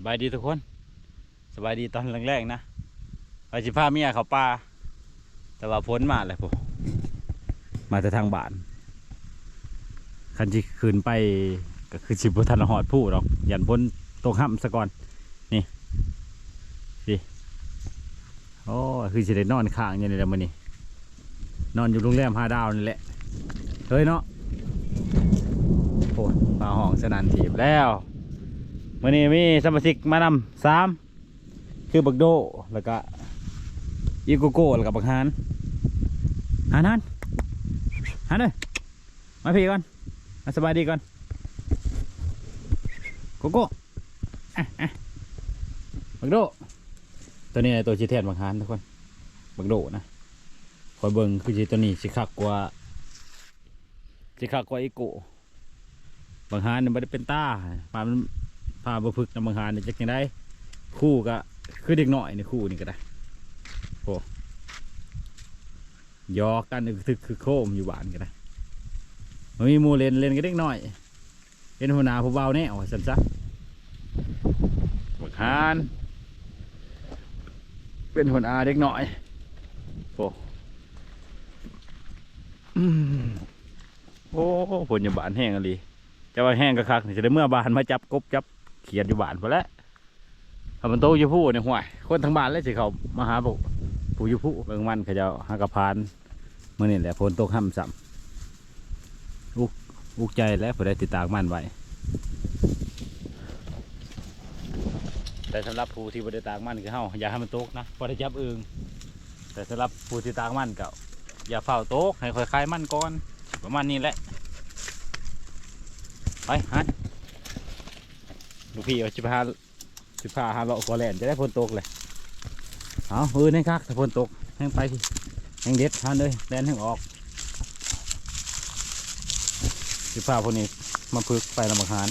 สบายดีทุกคน สบายดีตอนแรกๆนะไปสิพาเมียเขาป่าแต่ว่าพ้นมาเลยผมมาแต่ทางบ้านคันที่คืนไปก็คือสิบุทันหอดผู้หรอกยันพ้นตรงห้ำซะก่อน นี่สิโอ้คือสิได้นอนข้างอย่างนี้แหละมื้อนี้นอนอยู่โรงแรมห้าดาวนี่แหละเฮ้ยเนาะโอ้ยมาห้องสนานทีบแล้ว มื้อนี้มีสมาชิกมานำสามคือบักโดแล้วก็อีโกโก้แล้วก็บักฮานฮานฮานฮานเลยมาพี่ก่อนมาสบายดีก่อนโกโก้บักโดตัวนี้ตัวชีเทนบักฮานทุกคนบักโดนะคอยเบิ่งคือชีตัวนี้สิคักกว่าสิคักกว่าอีโก้บางฮานนี่ไม่ได้เป็นตาปามัน พาบ่พึกนะบางฮานนี่จักยังได้คู่ก็คือเด็กน้อยนี่คู่นี่ก็ได้โอ้ยอกกันอึกคือโคมอยู่บ้านก็ได้มันมีมูเล่นเล่นก็เด็กน้อยเป็นหัวหน้าผู้เบาแน่ว่าสันซะบักฮานเป็นหัวหน้าเด็กน้อยโอ้โอ้ผลยู่บ้านแห้งอะไรจะว่าแห้งกะคักจะได้เมื่อบานมาจับกบจับ เขียดอยู่บ้านพอแล้วถ้ามันโตอยู่ผู้เนี่ยห่วยคนทั้งบ้านเลยสิเขามาหาผู้ผู้อยู่ผู้เบิ่งมันเขาจะหากระพานเมื่อนี่แหละฝนตกห้ำซ้ำอุกอุกใจแล้วผู้ได้ติดตามมันไว้แต่สำหรับผู้ที่บริตากมันคือเฮาอย่าให้มันตกนะพอได้จับอึงแต่สำหรับผู้ที่ตากมันก็อย่าเฝ้าตกให้ค่อยคลายมันก่อนประมาณนี้แหละไปฮัน ลูกพี่เอาสิบห้าสิบห้าห้าเลาะกอแลนจะได้พ้นตกเลยเอาเออนี่คักถ้าพ้นตกแห้งไปแห้งเด็ดฮันเลยแลนแห้งออกสิบห้าพวกนี้มาพึกไปลำบากหาน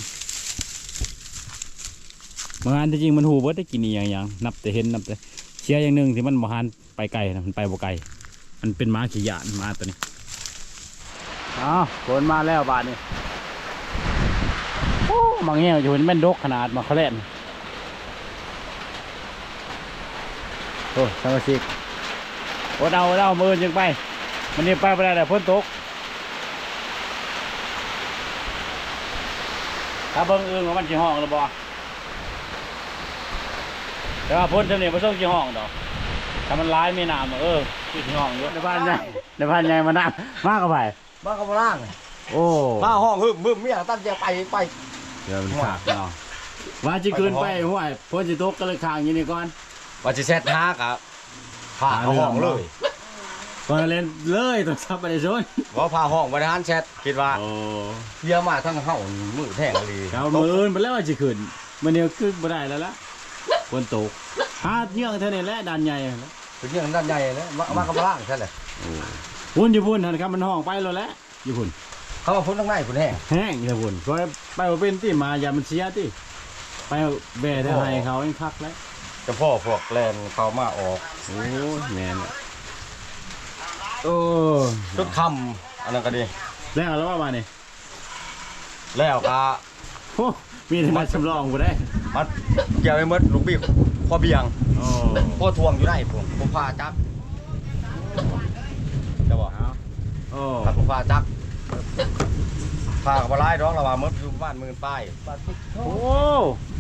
บางอันจริงมันหูเบิดได้กินอีหยังนับแต่เห็นนับแต่เชียร์อย่างหนึ่งที่มันบ่หันไปไกลนะมันไปบ่ไกลมันเป็นม้าขี่ยานม้าตัวนี้อ้าวฝนมาแล้วบาดนี้โอ้ มังเงี้ยอยู่เป็นแม่นดกขนาดมาเขาเล่นโอ้สมาชิกโอ้เอาเอามือจึงไป มันนี่ไปไม่ได้แต่ฝนตกถ้าเบิ่งอื่นว่ามันสิห้องหรือบ่แต่ว่าพ้นจำเนี่ยมาส่งที่ห้องดอกถ้ามันร้ายไม่นามเออที่ห้องอยู่ในบ้านใหญ่ในบ้านใหญ่มานามมากกับไปบ้ากำล่างโอ้บ้าห้องหึมบึมเมียตั้งใจไปไป เดี๋ยวมันขาดเนาะว่าจะคืนไปห้วยพ้นจะตกก็เลยค้างอยู่นี่ก่อนว่าจะเซตฮากับพาเข้าห้องเลยก่อนเล่นเลยต้องซับไปในชนว่าพาห้องบริหารแชทคิดว่าโอ้เยี่ยมมากทั้งเฮามือแท่งดีเขามือนไปแล้วว่าจะคืนมันเนี่ยขึ้นไม่ได้แล้วล่ะฝนตกหาเที่ยงเท่านี้แหละด่านใหญ่แล้วเป็นเรื่องด้านใหญ่เลยบ้าบ้ากำล่างใช่เลยพุ่นอยู่พุ่นหันครับมันห้องไปแล้วแหละอยู่พุ่น เขามาพ้นทั้งในคุณแห้งแห้งอยู่พุ่นก็ไปบ่เป็นที่มาอย่ามันเสียที่ไปแบ่ได้ให้เขาเองคักแล้วจะพ่อพวกแลนเขามาออกโอ้ยแม่นอะโอ้ชุดคำอันนั้นก็ดีแล้วแล้วว่ามาเนี่ยแล้วก็โอ้มีแต่มาสำรองกูได้มันเกี่ยวไปหมดลูกบี้พ่อเบียงโอ้พ่อทวงอยู่ได้ผมผมพาจักจะบอกเอาโอ้ถ้าผมพาจัก พากับมาไล่ร้องเราว่าเมื่ออยู่บ้านหมื่นป้ายบ้านที่โอ้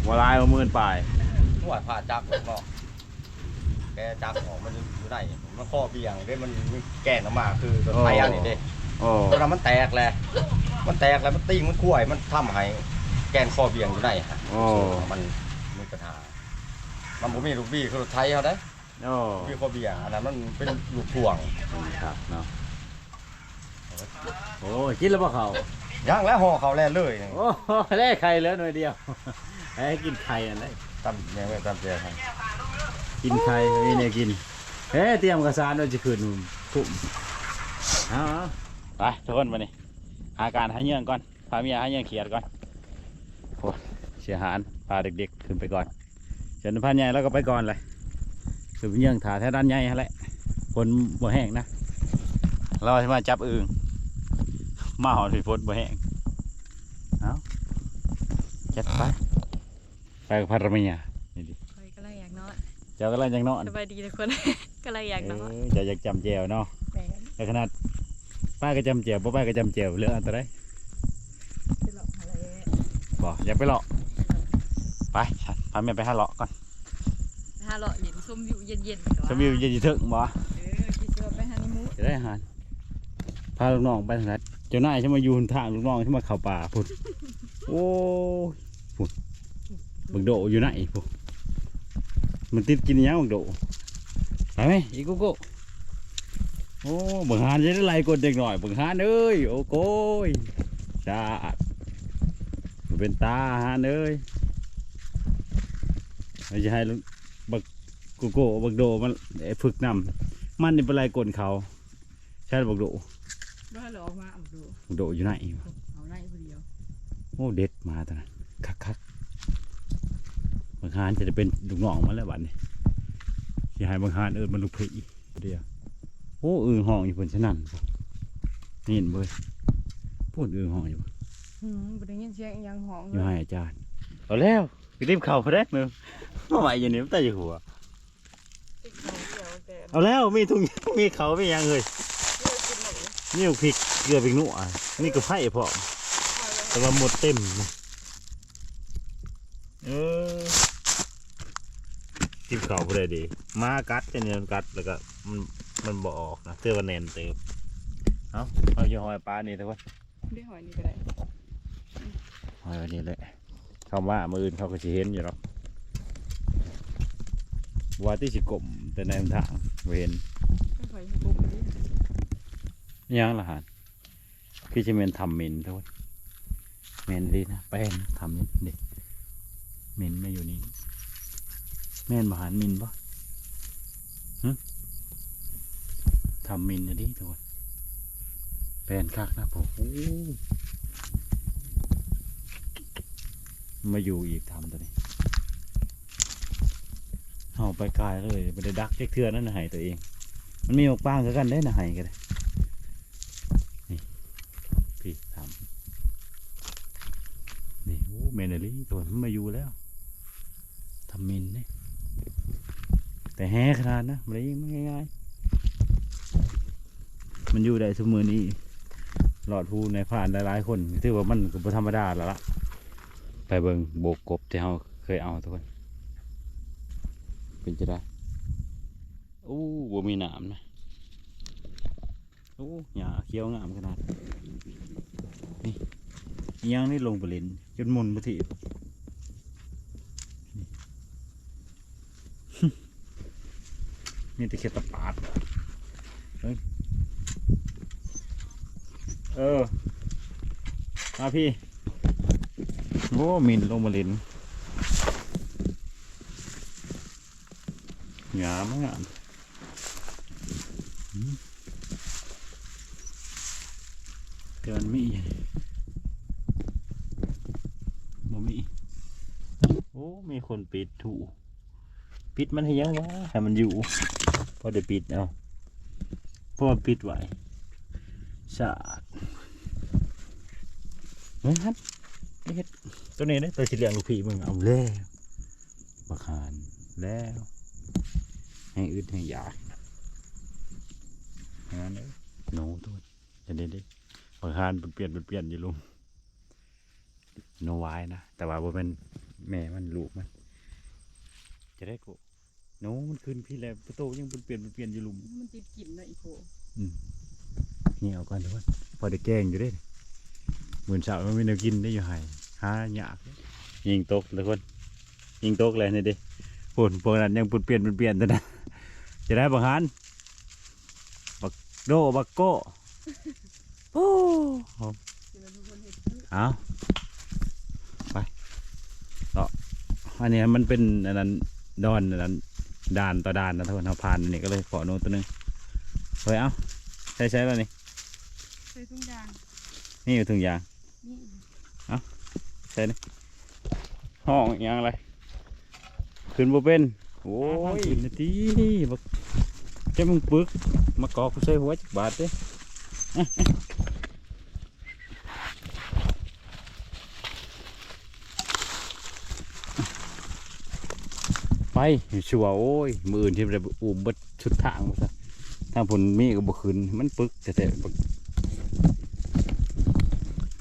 วลายมาหมื่นปลายนวดผ่าจักผมก็แกจักออกมันอยู่ได้มันข้อเบี่ยงเด้มันมีแก่นออกมาคือตัวไทยอันนี้เด้โอ้ตอนนั้นมันแตกแหละมันแตกแล้วมันติ้งมันคุ้ยมันทำให้แกนข้อเบี่ยงอยู่ได้ฮะโอ้มันมีปัญหา มันบ่มีลูกบี้คือรถไทยเขาได้โอ้มีข้อเบี่ยงอันนั้นมันเป็นลูกพ่วงครับเนาะ โอ้กินแล้วป่ะเขาย่างแล้วห่อเขาแล้วเลยโอ้แล่ไข่เหลือหน่อยเดียวให้กินไข่อะไรตั้มยังไม่ตั้มเจครับกินไข่ไม่เนี่ยกินเฮ้เตรียมกระสานไว้จะคืนทุ่มเอาๆไปทุกคนมานี่หาการหาเงี้ยงก่อนพาเมียหาเงี้ยงเขียดก่อนโอ้เสียหารพาเด็กๆขึ้นไปก่อนเฉินพันใหญ่แล้วก็ไปก่อนเลยคือเงี้ยงถาแท้ด้านใหญ่ฮะแหละฝนบ่แห้งนะเราจะมาจับอึง มาหอนฝนบ่แห้งเอาจัดไปไปกับภรรเมียนี่ดิคอยก็เลยอยากนอนเจ้าก็เลยยังนอนสบายดีทุกคน ก็เลยอยากนอนเออเจ้าอยากจำแจวเนาะแม่นแต่ขนาดป้าก็จำแจวบ่ป้าก็จำแจวเรื่องอันตรายไปหลอกอะไรบ่อยากไปเลาะไปฉันพาแม่ไปหาเลาะก่อนถ้าเลาะเย็นส้มวิวเย็นๆก่อนชมวิวเย็นๆถึงบ่เออคิดว่าไปฮันนีมูนจะได้อาหารพาลูกน้องไปทางนั้น เจ้านายฉันมาอยู่หนทางลูกน้องฉันมาเข้าป่าพุ่นโอ้พุ่นบักโดอยู่ไหนพุ่นมันติดกินยังบักโดไปไหมอีกกุ๊กกุ๊กโอ้บังหานจะได้ไล่กดเด็กหน่อยบังหานเอ้ยโอ้โกยชาดเป็นตาหานเอ้ยไม่ใช่ให้ลูกบักกุ๊กเบักโดมันฝึกนำมันนี่เป็นไรกลเขาใช่บอกโด ว่าเราออกมาเอาดูบอกโดอยู่ไหนเอาไล่คนเดียวโอ้เด็ดมาตอนนั้นคักคักบางฮานจะได้เป็นลูกน้องมาแล้วบัดนี้ที่ให้บางฮานเอิญมันลูกผีเดียวโอ้อึ่งห้องอยู่บนชั้นนั่นนี่เห็นเบ้ยพูดอึ่งห้องอยู่อืมบ่ได้ยินเสียงอิหยังห้องอยู่ให้อาจารย์เอาแล้วรีบเข่าพอได้มือมาใหม่อย่างนี้มันแต่อยู่หัวติดเขาเดียวแต่เอาแล้วมีทุ่งมีเขามีหยังเลยเลือกกิ นหมดเลยนี่พริกเกลือพริกหนุ่ะนี่ก็ไผ่พอแต่ว่าหมดเต็มนะเออทิมเขาบ่ได้ดีมากัดจะเนี่ยมันกัดแล้วก็มันมันบ่ออกนะเตือว่าแน่นเติมเอาเอาอยู่หอยปลานี่แต่ว่าได้หอยนี่ก็ได้หอยอันนี้แหละคำว่ามืออื่นเขาก็สิเห็นอยู่หรอกว่าที่สิกลมแต่ในทางบ่เห็นไม่หอยบุ้มดิอิห ยังละหานคือจะเมนทำเมนทุกคนเมนดีนะแป้นทำนี่ดิเมนไม่อยู่นี่แม่นบหารมินปะหึทำมินนะดิทุกคนแป้นคักนะผมมาอยู่อีกทำตัวนี้เอาไปกายเลยไปได้ดักเจ๊กเทือนั่นนะใหายตัวเอง มันมีออกปางกันได้นะหายกันเลย พี่ ทำนี่โอ้เมนอรี่ตัวมันมาอยู่แล้วทำมินนี่แต่แฮ่ขนาดนะมันยังไม่ง่ายๆมันอยู่ได้สมือนี้หลอดผู้ในผ่านหลายๆคนถือว่ามันก็ธรรมดาแล้วล่ะ ไปเบิงโบกกบที่เราเคยเอาทุกคนเป็นจะได้โอ้บ่มีหนามนะโอ้หญ้าเขียวงามขนาด นี่ยังนี่ลงไปเลินจนมุนไปทีนี่ตะเคียนตะปาดเฮ้ยเออมาพี่ โอ้มินลงมาเลินงามงามอืมแต่มันมีบ่มี โอ้ มีคนปิดถูปิดมันให้ยังวะให้มันอยู่ พอได้ปิดเอาพราะมันปิดไว้สาดเฮ้ยฮันเฮ็ดตัวนี้นี่ยตัวสีเหลืองลูกพี่มึงเอาแล้วบักหานแล้วให้อึดให้อยากงานเลยโน้ตัวจะได้ได้บักหานเปลี่ยนเปลี่ยนอยู่ลุงโนไว้นะ แต่ว่าบ่เป็น แม่มันลูกมัน จะได้กูโน้มันขึ้นพี่แล้วประตูยังเปลี่ยนเปลี่ยนอยู่ลุมมันติดกลิ่นนะอีโคนี่เอาก่อนทุกคนพอได้แกงอยู่เด้เหมือนสาวมันมีแนวกินได้อยู่ไห้หาหยากยิงตกทุกคนยิงตกเลยนี่ดิปุ่นพวกนั้นยังปุ่นเปลี่ยนปุ่นเปลี่ยนแต่นะจะได้บังฮันบักโดบักโก้โอ้เดี๋ยวทุกคนเห็นเอาไปต่อ อันนี้มันเป็นอันนั้นดอนอันนั้นด่านต่อด่านนะทุกคนเราผ่านอันนี่ก็เลยขอโน้ตตัวหนึงเฮ้ยเอาใช้ใช้แล้วนี่ใส่ทุกอย่างนี่อยู่ถุงยางนี่ใช่นี่ห้องอีกอยางอะไรขึ้นบ่เป็นโอ้ยนาทีบักเจ้ามึงปึกมากอกกูใส่หัวจักบาทเด้ ไปชัวร์โอ้ยมืออื่นที่มันอุ้มบดชุดทางมาซะทางผลมีก็บ่คืนมันปึกแต่แต่บัก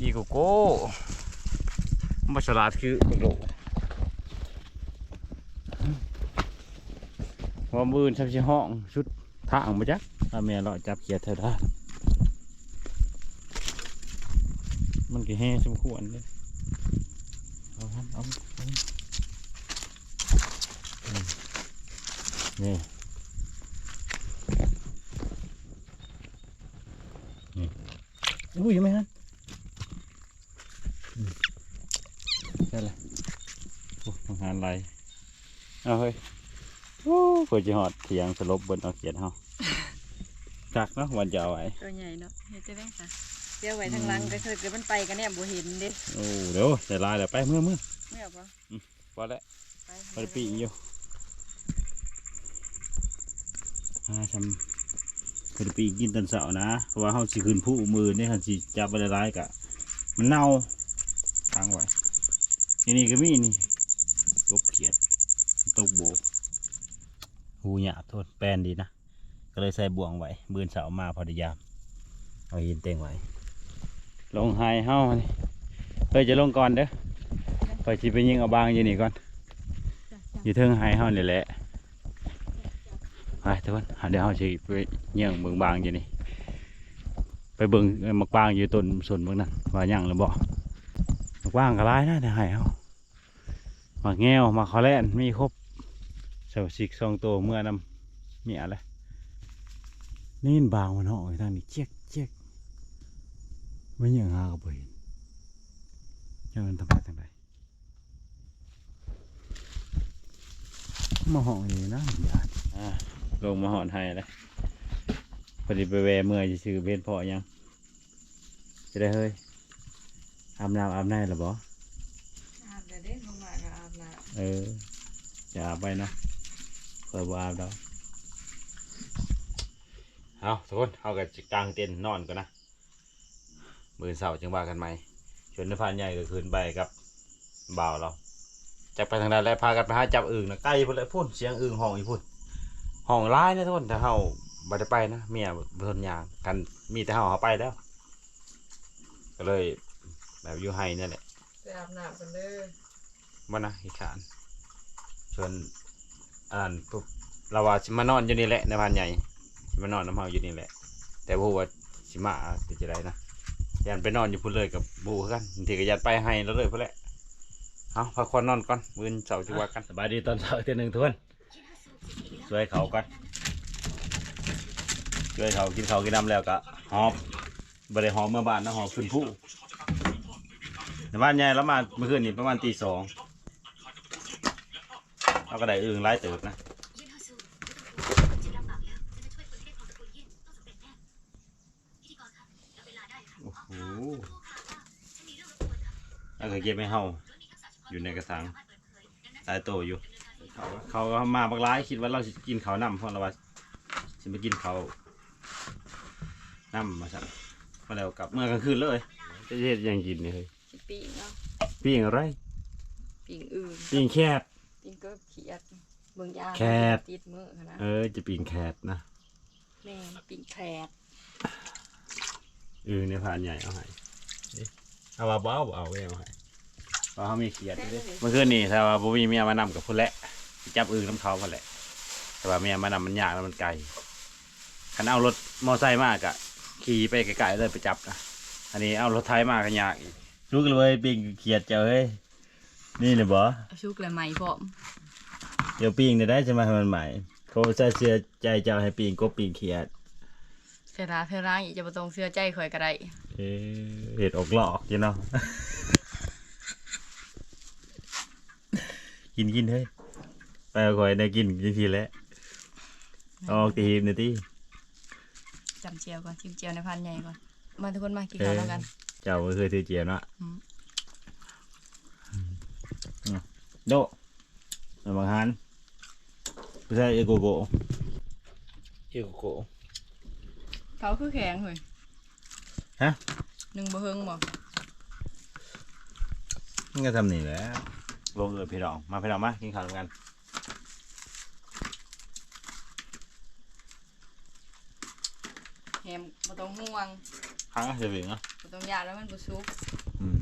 อีโกโก้มาฉลาดคือบักโลว่ามืออื่นทำชิห้องชุดทางมาจักถ้าแม่เราจับเกียร์เธอได้มันก็แห่สมควรเลยเอาเอาเอาเอา นี่นี่อุ้ยยังไม่ฮะอืมใช่เลยโอ้ทำงานไรเอาเฮ้ยโอ้เพื่อจะหอดเถียงสลบบนเอาเขียนเฮาจักเนาะวันจะเอาไว้ตัวใหญ่เนาะเฮ็ดจะได้ค่ะเดี๋ยวไว้ทางหลังก็คือเกิดมันไปกันเนี่ยบ่เห็นเด้โอ้เดี๋ยวจะลายแล้วไปเมื่อเมื่อไม่เอาปะพอแล้วไปพอได้ปีกอยู่ อ่าทำพอได้ปีกกินตอนเสาร์นะเพราะว่าเขาสิคืนผู้มือเนี่ยเขาสิจับไปร้ายๆกะ มันเน่าทางไว้นี่นี่ก็มีนี่กบเขียดตกโบหูหยาบโทษแปลนดีนะ ก็เลยใส่บ่วงไว้บืนเสาร์มาพอดียาม เอาหินเต็งไว้ ลงไฮเฮ้านี่เฮ้ยจะลงก่อนเด้อไปชิไปยิงเอาบางอยู่นี่ก่อนจ้ะอยู่เทิงไฮเฮ้านี่แหละ ไปทุกคนเดี๋ยวเฮาสิไปเยี่ยงเบิ่งบางอยู่นี่ไปเบิ่งมักบางอยู่ต้นสนเบิ่งนั่นว่าหยังหรือบ่มักบางก็หลายนะแต่ไฮเฮามักแง้วมักคอแลนมีครบเสาสิกสองตัวเมื่อนำเมียเลยนี่มันบางมันเหาะอยู่ทางนี้เจี๊ยกเจี๊ยกไม่ยังหาก็บ่เห็นจังมันทำไปทางใดมาหองนี่นะญาติอ่า ลงมาหอนให้เลยพอดีไปแวะเมื่อยจะซื้อเบนพอยัง จะได้เฮ้ยอาบน้ำอาบน้ำหรือบ่อาบแต่เด้ลงมาก็อาบน้เออจะอาบไปนะเคยบ่อาบดอกเอาทุกคนเอากับกลางเต็นท์นอนก่อนนะมือเสาร์จึงว่ากันใหม่ชวนนพานใหญ่ก็คืนไปกับบ่าวเราจะไปทางใดแล้วพากันไปหาจับอึ่งนะใกล้พุ่นเลยพุ่นเสียงอึ่งห้องอีพุ่น ห้องร้ายนะทุกคนแต่เฮาบ่ได้ไปนะเมียบ่ทนยางกันมีแต่เฮาเขาไปแล้ว ก็เลย แบบอยู่ไห้นั่นแหละำไปอาบน้ำกันเด้อบ่นะอีขานส่วนอ่านปุ๊บเราว่าสิมานอนอยู่นี่แหละในบ้านใหญ่สิมานอนน้ำเฮาอยู่นี่แหละ แต่บ่ฮู้ว่าสิมาเป็นจังไดนะยันไปนอนอยู่พุ่นเลยกับบูคือกันบางทีก็ยันไปให้แล้วเลยพุ่นแหละเอาพักผ่อนนอนก่อนมื้อนี้เช้าจะว่ากันสบายดีตอนเช้าเทื่อหนึงทุกคน ช่วยเขาก่อนช่วยเขากินเขากินน้ำแล้วก็หอบบริหอมเมื่อบ้านนะหอบขึ้นผู้ในบ้านใหญ่แล้วมาเมื่อคืนนี้ประมาณตีสองเราก็ได้อึ่งไล่เติบนะโอ้โหแล้วก็เก็บไม่เฮาอยู่ในกระสังตายโตอยู่ เขาเขาก็มาบักร้ายคิดว่าเราสิกินเขาวนำเพราะเราว่าสิไปกินเขาวนำมาสั่มาแล้วกลับเมื่อกลางคืนเลยจะเฮ็ดหยังกินนี่เฮ้ยสิปีกเนาะปิ้งอะไรปีกอื่นปิ้งแคบปีกก็เขียดเบิ่งยาแคบติดมือนะเออจะปิ้งแคบนะแม่ปีกแคดเออในพานใหญ่เอาให้เอ๊ะเอาว่าบ่เอาบ่เอาไว้เอาให้เพราะเขามีเขียดอยู่เด้เมื่อคืนนี่ถ้าว่าบ่มีเมียมานำกับพุ่นแหละสิ จับอึ่งน้ำเขาพุ่นแหละ แต่ว่าเมียมานำมันยากแล้วมันไกลคันเอารถมอไซค์มากอะขี่ไปไกลๆเลยไปจับนะอันนี้เอารถไทยมากก็ยากอีกลุกเลยปิ้งเขียดเจ้าเฮ้ยนี่เนี่ยบ่ชุกเลยไหมพร้อมเดี๋ยวปิ้งได้ใช่ไหมให้มันใหม่เขาจะเสียใจเจ้าให้ปิ้งก็ปิ้งเขียดเสียราเธอร้างอีกจะบ่ต้องเสื้อใจข่อยก็ได้เอ๊ะเห็ดออกหลอกอยู่เนาะกินกินเฮ้ย ไปเอาข่อยได้กินกินทีแล้วเอาออกตีหีบหน่อยตีจำเจียวก่อนชิมเจียวในพันใหญ่ก่อน มาทุกคนมากินข้าวแล้วกัน เจ้าก็เคยถือเจียวเนาะอืมอืมโดเอาบางฮันไม่ใช่เอโกโกเอโกโกเขาคือแข็งเฮ้ยฮะ หนึ่งบ่เฮิงบ่มันก็ทำนี่แหละลงเออพี่น้องมาพี่น้องมากินข้าวด้วยกัน ม บ่ต้องห่วงครั้งก็จะเป็นเนาะบ่ต้องยานว่ามันบ่สุกอืม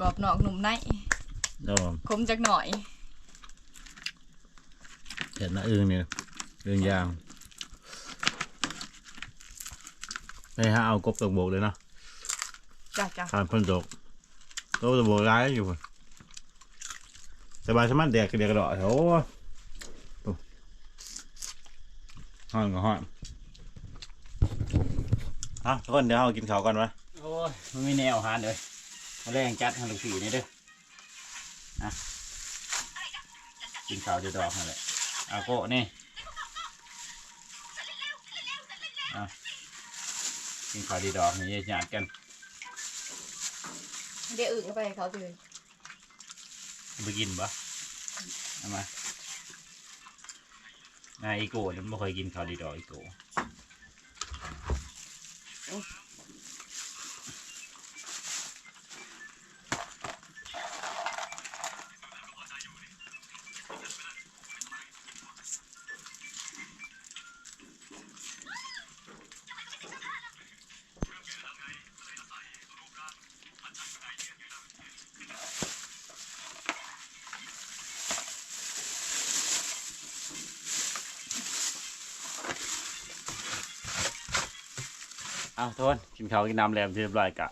กรอบนอกหนุ่มในโอ้คมจักหน่อยเห็นนะอึ้งเนี่ยอึ้งยางไปหาเอากบตกโบกเลยเนาะจ้ะจ้ะทานเพิ่นตกกบตกโบกร้ายอยู่พุ่นสบายสมันแดกกระเดียกกระดอโอ้โหห้อนก็ห้อนเอาทุกคนเดี๋ยวเรากินข้าวก่อนวะโอ้ยมันไม่แนวหานเลยมาแรงจัดให้ลูกผีนี่เด้ออะกินข้าวเดี๋ยวดอกนั่นแหละอาโกะนี่อะกินข้าวดีดอกนี่หยาดกันเดี๋ยวอึก็ไปให้เขาเลยไปกินปะเอามา นาอีโก้เนี่ยไม่เคยกินข้าวดีดอกอีโก้ Oh. อ้าวทุกคนกินข้าวกินน้ำแล้วเรียบร้อยกะ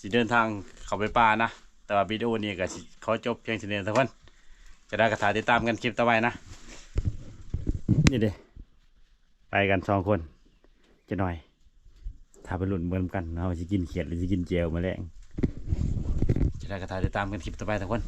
สิเดินทางเข้าไปป่านะ แต่ว่าวิดีโอนี้ก็สิขอจบเพียงเท่านี้ทุกคนจะได้กระถาติดตามกันคลิปต่อไปนะ นี่เด้ไปกันสองคน จะหน่อย ถ้าไปหลุนเหมือนกันเราจะกินเขียดหรือจะกินเจลมาแรงจะได้กระถาติดตามกันคลิปต่อไปทุกคน